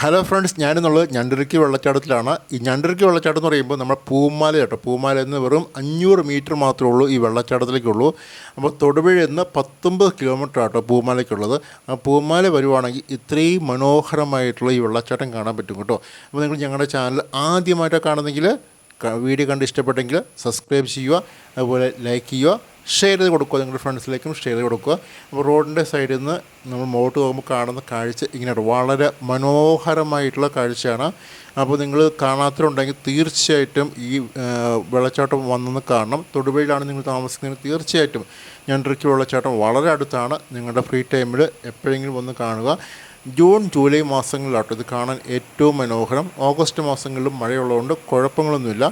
Hello friends ഞാനെന്നുള്ളത് ഞണ്ടിരക്കി വെള്ളച്ചാട്ടത്തിലാണ്. ഈ ഞണ്ടിരക്കി വെള്ളച്ചാട്ടം എന്ന് പറയുമ്പോൾ നമ്മുടെ പൂമാല കേട്ടോ. പൂമാല എന്ന് വെറും അഞ്ഞൂറ് മീറ്റർ മാത്രമേ ഉള്ളൂ ഈ വെള്ളച്ചാട്ടത്തിലേക്കുള്ളൂ. അപ്പോൾ തൊടുപുഴ എന്ന് പത്തൊമ്പത് കിലോമീറ്റർ ആട്ടോ പൂമാലയ്ക്കുള്ളത് ആ പൂമാല വരുവാണെങ്കിൽ ഇത്രയും മനോഹരമായിട്ടുള്ള ഈ വെള്ളച്ചാട്ടം കാണാൻ പറ്റും കേട്ടോ. അപ്പോൾ നിങ്ങൾ ഞങ്ങളുടെ ചാനൽ ആദ്യമായിട്ടാണ് കാണുന്നെങ്കിൽ വീഡിയോ കണ്ട് ഇഷ്ടപ്പെട്ടെങ്കിൽ സബ്സ്ക്രൈബ് ചെയ്യുക. അതുപോലെ ലൈക്ക് ചെയ്യുക. ഷെയർ ചെയ്ത് കൊടുക്കുക നിങ്ങളുടെ ഫ്രണ്ട്സിലേക്കും ഷെയർ ചെയ്ത് കൊടുക്കുക. അപ്പോൾ റോഡിന്റെ സൈഡിൽ നിന്ന് നമ്മൾ മുമ്പോട്ട് പോകുമ്പോൾ കാണുന്ന കാഴ്ച ഇങ്ങനെയാണ് വളരെ മനോഹരമായിട്ടുള്ള കാഴ്ചയാണ്. അപ്പോൾ നിങ്ങൾ കാണാത്തവരുണ്ടെങ്കിൽ തീർച്ചയായിട്ടും ഈ വെള്ളച്ചാട്ടം വന്നെന്ന് കാണണം. തൊടുപുഴയിലാണ് നിങ്ങൾ താമസിക്കുന്നത് തീർച്ചയായിട്ടും ഞാൻ ഞണ്ടിറക്കി വെള്ളച്ചാട്ടം വളരെ അടുത്താണ്. നിങ്ങളുടെ ഫ്രീ ടൈമിൽ എപ്പോഴെങ്കിലും വന്ന് കാണുക. ജൂൺ ജൂലൈ മാസങ്ങളിലാട്ടോ ഇത് കാണാൻ ഏറ്റവും മനോഹരം. ഓഗസ്റ്റ് മാസങ്ങളിലും മഴയുള്ളതുകൊണ്ട് കുഴപ്പങ്ങളൊന്നുമില്ല.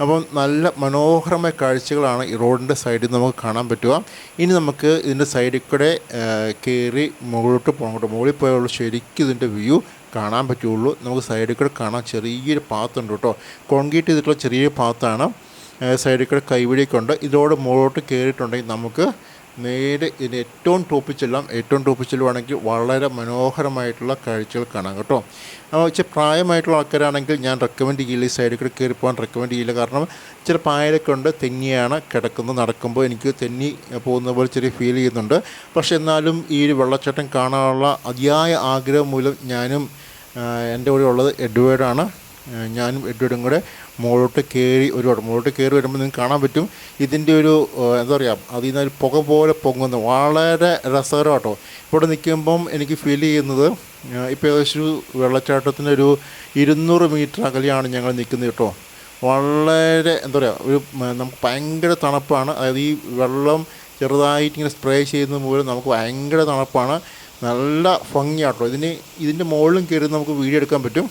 അപ്പം നല്ല മനോഹരമായ കാഴ്ചകളാണ് ഈ റോഡിന്റെ സൈഡിൽ നമുക്ക് കാണാൻ പറ്റുക. ഇനി നമുക്ക് ഇതിന്റെ സൈഡിൽ കൂടെ കയറി മുകളിലോട്ട് പോകണം കേട്ടോ. മുകളിൽ പോയുള്ള ശരിക്കും ഇതിന്റെ വ്യൂ കാണാൻ പറ്റുള്ളൂ. നമുക്ക് സൈഡിൽ കൂടെ കാണാൻ ചെറിയൊരു പാത്തുണ്ട് കേട്ടോ. കോൺക്രീറ്റ് ചെയ്തിട്ടുള്ള ചെറിയൊരു പാത്താണ്. സൈഡിൽ കൂടെ കൈവഴിയൊക്കെ ഉണ്ട്. ഇതോടെ മുകളിലോട്ട് കയറിയിട്ടുണ്ടെങ്കിൽ നമുക്ക് നേരെ ഇതിന് ഏറ്റവും ടോപ്പിൽ ചെല്ലാം ഏറ്റവും ടോപ്പിൽ ചെല്ലുവാണെങ്കിൽ വളരെ മനോഹരമായിട്ടുള്ള കാഴ്ചകൾ കാണാം കേട്ടോ. ഇച്ചിരി പ്രായമായിട്ടുള്ള ആൾക്കാരാണെങ്കിൽ ഞാൻ റെക്കമെൻഡ് ചെയ്യില്ല ഈ സൈഡിൽ കൂടെ കയറി പോകാൻ റെക്കമെൻഡ് ചെയ്യില്ല. കാരണം ചില പായലൊക്കെ ഉണ്ട് തെന്നിയാണ് കിടക്കുന്നത് നടക്കുമ്പോൾ എനിക്ക് തെന്നി പോകുന്ന പോലെ ചെറിയ ഫീൽ ചെയ്യുന്നുണ്ട്. പക്ഷേ എന്നാലും ഈ ഒരു വെള്ളച്ചാട്ടം കാണാനുള്ള അതിയായ ആഗ്രഹം മൂലം ഞാനും എന്റെ കൂടെ ഉള്ളത് എഡ്വേർഡാണ്. ഞാനും എഡ്വേർഡും കൂടെ മുകളിലോട്ട് കയറി ഒരുപാട്. മുകളിലോട്ട് കയറി വരുമ്പോൾ നിങ്ങൾക്ക് കാണാൻ പറ്റും ഇതിന്റെ ഒരു എന്താ പറയുക അതിൽ നിന്ന് ഒരു പുക പോലെ പൊങ്ങുന്നു. വളരെ രസകരം കേട്ടോ ഇവിടെ നിൽക്കുമ്പം എനിക്ക് ഫീൽ ചെയ്യുന്നത് ഇപ്പോൾ ഏകദേശം ഒരു വെള്ളച്ചാട്ടത്തിന്റെ ഒരു ഇരുന്നൂറ് മീറ്റർ അകലെയാണ് ഞങ്ങൾ നിൽക്കുന്നത് കേട്ടോ. വളരെ എന്താ പറയുക ഒരു നമുക്ക് ഭയങ്കര തണുപ്പാണ്. അതായത് ഈ വെള്ളം ചെറുതായിട്ട് ഇങ്ങനെ സ്പ്രേ ചെയ്യുന്നത് മൂലം നമുക്ക് ഭയങ്കര തണുപ്പാണ്. നല്ല ഭംഗിയാട്ടോ. ഇതിന് ഇതിന്റെ മുകളിലും കയറി നമുക്ക് വീഡിയോ എടുക്കാൻ പറ്റും.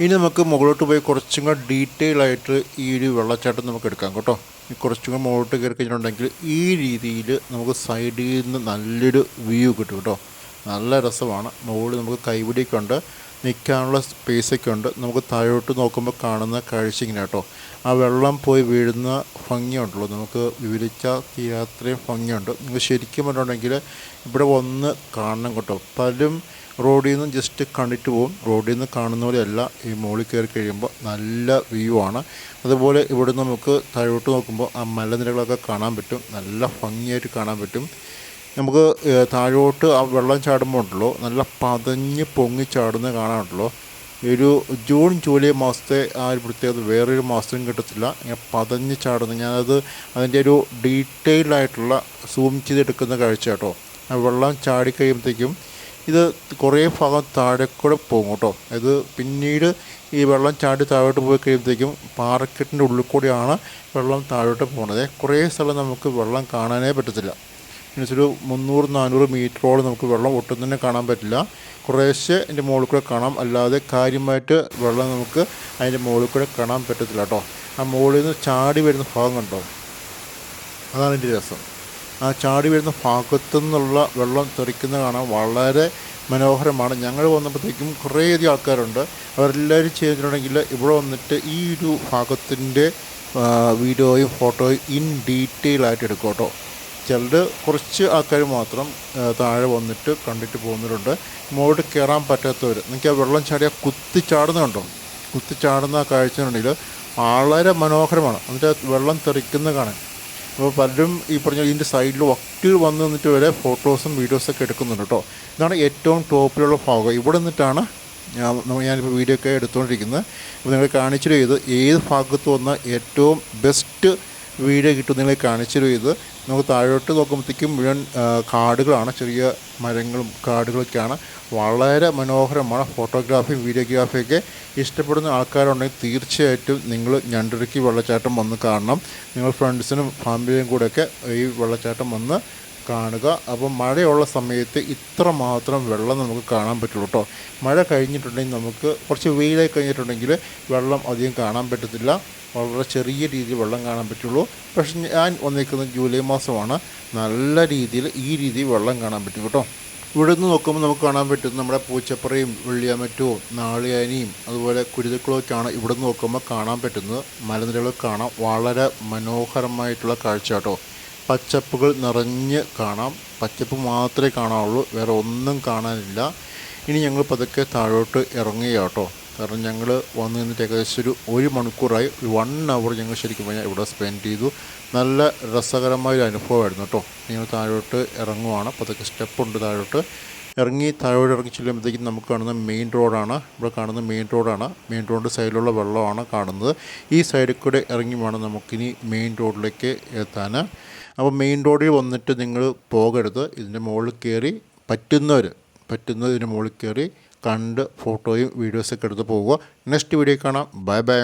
ഇനി നമുക്ക് മുകളിലോട്ട് പോയി കുറച്ചും കൂടെ ഡീറ്റെയിൽ ആയിട്ട് ഈ ഒരു വെള്ളച്ചാട്ടം നമുക്ക് എടുക്കാം കേട്ടോ. കുറച്ചും കൂടെ മുകളിലോട്ട് കയറി കഴിഞ്ഞിട്ടുണ്ടെങ്കിൽ ഈ രീതിയിൽ നമുക്ക് സൈഡിൽ നിന്ന് നല്ലൊരു വ്യൂ കിട്ടും കേട്ടോ. നല്ല രസമാണ്. മുകളിൽ നമുക്ക് കൈപിടിയൊക്കെ ഉണ്ട്. നിൽക്കാനുള്ള സ്പേസൊക്കെ ഉണ്ട്. നമുക്ക് താഴോട്ട് നോക്കുമ്പോൾ കാണുന്ന കാഴ്ച ഇങ്ങനെ കേട്ടോ. ആ വെള്ളം പോയി വീഴുന്ന ഭംഗിയുണ്ടല്ലോ. നമുക്ക് വിവരിച്ചാൽ തീരാത്രയും ഭംഗിയുണ്ട്. നിങ്ങൾ ശരിക്കും പറഞ്ഞിട്ടുണ്ടെങ്കിൽ ഇവിടെ വന്ന് കാണണം കേട്ടോ. പലരും റോഡിൽ നിന്ന് ജസ്റ്റ് കണ്ടിട്ട് പോകും റോഡിൽ നിന്ന് കാണുന്ന പോലെയല്ല ഈ മുകളിൽ കയറി കഴിയുമ്പോൾ നല്ല വ്യൂ ആണ്. അതുപോലെ ഇവിടെ നമുക്ക് താഴോട്ട് നോക്കുമ്പോൾ ആ മലനിരകളൊക്കെ കാണാൻ പറ്റും. നല്ല ഭംഗിയായിട്ട് കാണാൻ പറ്റും. നമുക്ക് താഴോട്ട് ആ വെള്ളം ചാടുമ്പോൾ ഉണ്ടല്ലോ നല്ല പതഞ്ഞ് പൊങ്ങി ചാടുന്നത് കാണാനുണ്ടല്ലോ. ഒരു ജൂൺ ജൂലൈ മാസത്തെ ആ ഒരു പ്രത്യേകത വേറൊരു മാസത്തിനും കിട്ടത്തില്ല. ഇങ്ങനെ പതഞ്ഞ് ചാടുന്ന ഞാനത് അതിന്റെ ഒരു ഡീറ്റെയിൽഡായിട്ടുള്ള സൂം ചെയ്തെടുക്കുന്ന കാഴ്ച കേട്ടോ. ആ വെള്ളം ചാടിക്കഴിയുമ്പോഴത്തേക്കും ഇത് കുറേ ഭാഗം താഴെ കൂടെ പോകും കേട്ടോ. അത് പിന്നീട് ഈ വെള്ളം ചാടി താഴോട്ട് പോയി കഴിയുമ്പോഴത്തേക്കും പാറക്കെട്ടിന്റെ ഉള്ളിൽ കൂടിയാണ് വെള്ളം താഴോട്ട് പോകുന്നത്. കുറേ സ്ഥലം നമുക്ക് വെള്ളം കാണാനേ പറ്റത്തില്ല. ഒരു മുന്നൂറ് നാനൂറ് മീറ്ററോളം നമുക്ക് വെള്ളം ഒട്ടും തന്നെ കാണാൻ പറ്റില്ല. കുറേശ്ശെ അതിന്റെ മുകളിൽ കൂടെ കാണാം. അല്ലാതെ കാര്യമായിട്ട് വെള്ളം നമുക്ക് അതിന്റെ മുകളിൽ കൂടെ കാണാൻ പറ്റത്തില്ല കേട്ടോ. ആ മുകളിൽ നിന്ന് ചാടി വരുന്ന ഭാഗം കണ്ടോ? അതാണ് എന്റെ രസം. ആ ചാടി വരുന്ന ഭാഗത്തു നിന്നുള്ള വെള്ളം തെറിക്കുന്ന കാണാൻ വളരെ മനോഹരമാണ്. ഞങ്ങൾ വന്നപ്പോഴത്തേക്കും കുറേയധികം ആൾക്കാരുണ്ട്. അവരെല്ലാവരും ചെയ്തിട്ടുണ്ടെങ്കിൽ ഇവിടെ വന്നിട്ട് ഈ ഒരു ഭാഗത്തിന്റെ വീഡിയോയും ഫോട്ടോയും ഇൻ ഡീറ്റെയിൽ ആയിട്ട് എടുക്കും കേട്ടോ. ചിലർ കുറച്ച് ആൾക്കാർ മാത്രം താഴെ വന്നിട്ട് കണ്ടിട്ട് പോകുന്നവരുണ്ട്. മുകളിൽ കയറാൻ പറ്റാത്തവർ നിങ്ങൾക്ക് ആ വെള്ളം ചാടിയ കുത്തിച്ചാടുന്നുണ്ടോ കുത്തിച്ചാടുന്ന കുത്തി ചാടുന്ന ആ കാഴ്ച ഉണ്ടെങ്കിൽ വളരെ മനോഹരമാണ്. എന്നിട്ട് വെള്ളം തെറിക്കുന്ന കാണാൻ. അപ്പോൾ പലരും ഈ പറഞ്ഞ ഇതിന്റെ സൈഡിൽ ഒക്കെ വന്ന് നിന്നിട്ട് വരെ ഫോട്ടോസും വീഡിയോസൊക്കെ എടുക്കുന്നുണ്ട് കേട്ടോ. ഇതാണ് ഏറ്റവും ടോപ്പിലുള്ള ഭാഗം. ഇവിടെ നിന്നിട്ടാണ് ഞാൻ ഞാനിപ്പോൾ വീഡിയോ ഒക്കെ എടുത്തുകൊണ്ടിരിക്കുന്നത്. അപ്പോൾ നിങ്ങൾ കാണിച്ചിട്ട് ചെയ്ത് ഏത് ഭാഗത്ത് വന്ന ഏറ്റവും ബെസ്റ്റ് വീഡിയോ കിട്ടും നിങ്ങളെ കാണിച്ചു ഇത്. നമുക്ക് താഴോട്ട് നോക്കുമ്പോഴത്തേക്കും മുഴുവൻ കാടുകളാണ് ചെറിയ മരങ്ങളും കാടുകളൊക്കെയാണ്. വളരെ മനോഹരമാണ് ഫോട്ടോഗ്രാഫിയും വീഡിയോഗ്രാഫിയൊക്കെ. ഇഷ്ടപ്പെടുന്ന ആൾക്കാരുണ്ടെങ്കിൽ തീർച്ചയായിട്ടും നിങ്ങൾ ഞണ്ടിടുക്കി വെള്ളച്ചാട്ടം വന്ന് കാണണം. നിങ്ങൾ ഫ്രണ്ട്സിനും ഫാമിലിയും കൂടെയൊക്കെ ഈ വെള്ളച്ചാട്ടം വന്ന് കാണുക. അപ്പം മഴയുള്ള സമയത്ത് ഇത്ര മാത്രം വെള്ളം നമുക്ക് കാണാൻ പറ്റുള്ളൂ കേട്ടോ മഴ കഴിഞ്ഞിട്ടുണ്ടെങ്കിൽ നമുക്ക് കുറച്ച് വെയിലായി കഴിഞ്ഞിട്ടുണ്ടെങ്കിൽ വെള്ളം അധികം കാണാൻ പറ്റത്തില്ല. വളരെ ചെറിയ രീതിയിൽ വെള്ളം കാണാൻ പറ്റുള്ളൂ. പക്ഷെ ഞാൻ വന്നിരിക്കുന്നത് ജൂലൈ മാസമാണ്. നല്ല രീതിയിൽ ഈ രീതിയിൽ വെള്ളം കാണാൻ പറ്റും കേട്ടോ ഇവിടെ നിന്ന് നോക്കുമ്പോൾ നമുക്ക് കാണാൻ പറ്റും നമ്മുടെ പൂച്ചപ്പറയും വെള്ളിയാമറ്റവും നാളിയാനിയും അതുപോലെ കുരുതക്കുളമൊക്കെയാണ് ഇവിടെ നിന്ന് നോക്കുമ്പോൾ കാണാൻ പറ്റുന്നത്. മലനിരകൾ കാണാം. വളരെ മനോഹരമായിട്ടുള്ള കാഴ്ച കേട്ടോ പച്ചപ്പുകൾ നിറഞ്ഞ് കാണാം. പച്ചപ്പ് മാത്രമേ കാണാവുള്ളൂ വേറെ ഒന്നും കാണാനില്ല. ഇനി ഞങ്ങൾ പതുക്കെ താഴോട്ട് ഇറങ്ങുക കേട്ടോ കാരണം ഞങ്ങൾ വന്നു നിന്നിട്ട് ഏകദേശം ഒരു ഒരു മണിക്കൂറായി. ഒരു വൺ അവർ ഞങ്ങൾ ശരിക്കും പറഞ്ഞാൽ ഇവിടെ സ്പെൻഡ് ചെയ്തു. നല്ല രസകരമായ ഒരു അനുഭവമായിരുന്നു കേട്ടോ ഞങ്ങൾ താഴോട്ട് ഇറങ്ങുവാണ്. പതുക്കെ സ്റ്റെപ്പുണ്ട് താഴോട്ട്. ഇറങ്ങി താഴോട്ട് ഇറങ്ങി ചെല്ലുമ്പോഴത്തേക്കും നമുക്ക് കാണുന്ന മെയിൻ റോഡാണ് ഇവിടെ കാണുന്ന മെയിൻ റോഡാണ് മെയിൻ റോഡ് സൈഡിലുള്ള വെള്ളമാണ് കാണുന്നത്. ഈ സൈഡിൽ കൂടെ ഇറങ്ങി വേണം നമുക്കിനി മെയിൻ റോഡിലേക്ക് എത്താൻ. അപ്പോൾ മെയിൻ റോഡിൽ വന്നിട്ട് നിങ്ങൾ പോകരുത്. ഇതിന്റെ മുകളിൽ കയറി പറ്റുന്നവർ പറ്റുന്ന ഇതിന്റെ മുകളിൽ കയറി കണ്ട് ഫോട്ടോയും വീഡിയോസൊക്കെ എടുത്ത് പോവുക. നെക്സ്റ്റ് വീഡിയോ കാണാം. Bye bye